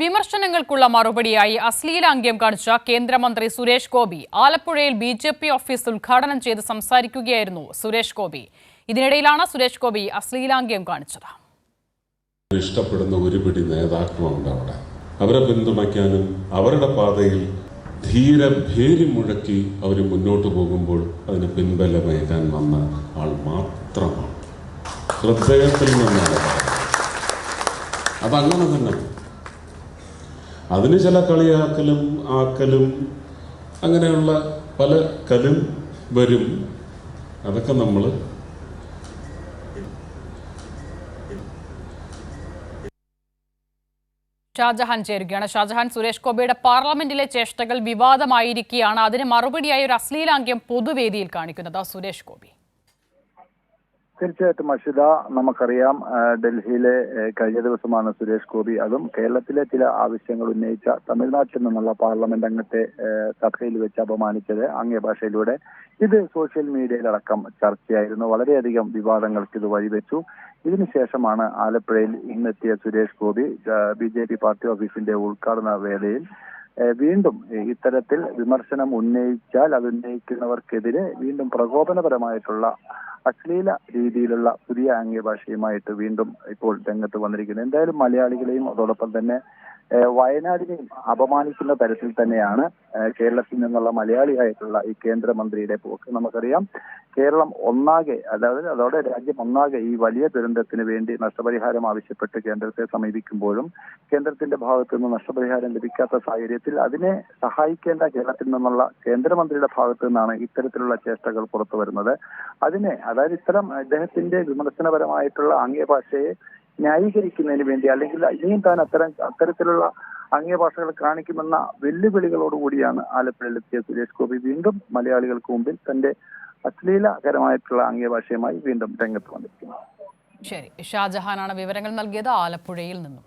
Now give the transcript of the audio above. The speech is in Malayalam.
വിമർശനങ്ങൾക്കുള്ള മറുപടിയായി അശ്ലീലാംഗ്യം കാണിച്ച കേന്ദ്രമന്ത്രി സുരേഷ് ഗോപി ആലപ്പുഴയിൽ ബി ജെ പി ഓഫീസ് ഉദ്ഘാടനം ചെയ്ത് സംസാരിക്കുകയായിരുന്നു സുരേഷ് ഗോപി. ഇതിനിടയിലാണ് സുരേഷ് ഗോപി അശ്ലീലാംഗ്യം കാണിച്ചത്. ഇഷ്ടപ്പെടുന്ന ഒരുപിടി നേതാക്കളുണ്ട് അവിടെ. അവരെ പിന്തുണയ്ക്കാനും അവരുടെ പാതയിൽ ധീര ഭേരി മുഴക്കി അവർ മുന്നോട്ട് പോകുമ്പോൾ അതിന് പിൻബലമേകാൻ വന്ന ആൾ മാത്രമാണ്. ഹൃദയത്തിൽ നിന്നാണ്. അതങ്ങനെ തന്നെ. അതിന് ചില കളിയാക്കലും ആക്കലും അങ്ങനെയുള്ള പല കലും വരും. അതൊക്കെ നമ്മൾ ഷാജഹാൻ ചേരുകയാണ്. ഷാജഹാൻ സുരേഷ് ഗോപിയുടെ പാർലമെന്റിലെ ചേഷ്ടകൾ വിവാദമായിരിക്കുകയാണ്. അതിന് മറുപടിയായി ഒരു അശ്ലീലാംഗ്യം പൊതുവേദിയിൽ കാണിക്കുന്നത് സുരേഷ് ഗോപി. തീർച്ചയായിട്ടും അഷിത നമുക്കറിയാം ഡൽഹിയിലെ കഴിഞ്ഞ ദിവസമാണ് സുരേഷ് ഗോപി അതും കേരളത്തിലെ ചില ആവശ്യങ്ങൾ ഉന്നയിച്ച തമിഴ്നാട്ടിൽ നിന്നുള്ള പാർലമെന്റ് അംഗത്തെ സഭയിൽ വെച്ച് അപമാനിച്ചത് ആംഗ്യ ഭാഷയിലൂടെ. ഇത് സോഷ്യൽ മീഡിയയിലടക്കം ചർച്ചയായിരുന്നു. വളരെയധികം വിവാദങ്ങൾക്ക് ഇത് വഴിവെച്ചു. ഇതിനുശേഷമാണ് ആലപ്പുഴയിൽ ഇന്നെത്തിയ Suresh Gopi B J P party ഓഫീസിന്റെ ഉദ്ഘാടന വേളയിൽ വീണ്ടും ഇത്തരത്തിൽ വിമർശനം ഉന്നയിച്ചാൽ അത് ഉന്നയിക്കുന്നവർക്കെതിരെ വീണ്ടും പ്രകോപനപരമായിട്ടുള്ള അശ്ലീല രീതിയിലുള്ള പുതിയ ആംഗ്യ ഭാഷയുമായിട്ട് വീണ്ടും ഇപ്പോൾ രംഗത്ത് വന്നിരിക്കുന്നത് എന്തായാലും മലയാളികളെയും അതോടൊപ്പം തന്നെ വയനാടിനെയും അപമാനിക്കുന്ന തരത്തിൽ തന്നെയാണ് കേരളത്തിൽ നിന്നുള്ള മലയാളിയായിട്ടുള്ള ഈ കേന്ദ്രമന്ത്രിയുടെ പോക്ക്. നമുക്കറിയാം കേരളം ഒന്നാകെ അതായത് അതോടെ രാജ്യം ഒന്നാകെ ഈ വലിയ ദുരന്തത്തിന് വേണ്ടി നഷ്ടപരിഹാരം ആവശ്യപ്പെട്ട് കേന്ദ്രത്തെ സമീപിക്കുമ്പോഴും കേന്ദ്രത്തിന്റെ ഭാഗത്തു നിന്ന് നഷ്ടപരിഹാരം ലഭിക്കാത്ത സാഹചര്യത്തിൽ അതിനെ സഹായിക്കേണ്ട കേരളത്തിൽ നിന്നുള്ള കേന്ദ്രമന്ത്രിയുടെ ഭാഗത്തു നിന്നാണ് ഇത്തരത്തിലുള്ള ചേഷ്ടകൾ പുറത്തു വരുന്നത് അതിനെ അതായത് ഇത്തരം അദ്ദേഹത്തിന്റെ വിമർശനപരമായിട്ടുള്ള ആംഗ്യഭാഷയെ ന്യായീകരിക്കുന്നതിന് വേണ്ടി അല്ലെങ്കിൽ ഇനിയും താൻ അത്തരം അത്തരത്തിലുള്ള ആംഗ്യഭാഷകൾ കാണിക്കുമെന്ന വെല്ലുവിളികളോടുകൂടിയാണ് ആലപ്പുഴയിലെത്തിയ സുരേഷ് ഗോപി വീണ്ടും മലയാളികൾക്ക് മുമ്പിൽ തന്റെ അശ്ലീലകരമായിട്ടുള്ള ആംഗ്യഭാഷയുമായി വീണ്ടും രംഗത്ത് വന്നിരിക്കുന്നത് ശരി ഷാജഹാനാണ് വിവരങ്ങൾ നൽകിയത് ആലപ്പുഴയിൽ നിന്നും.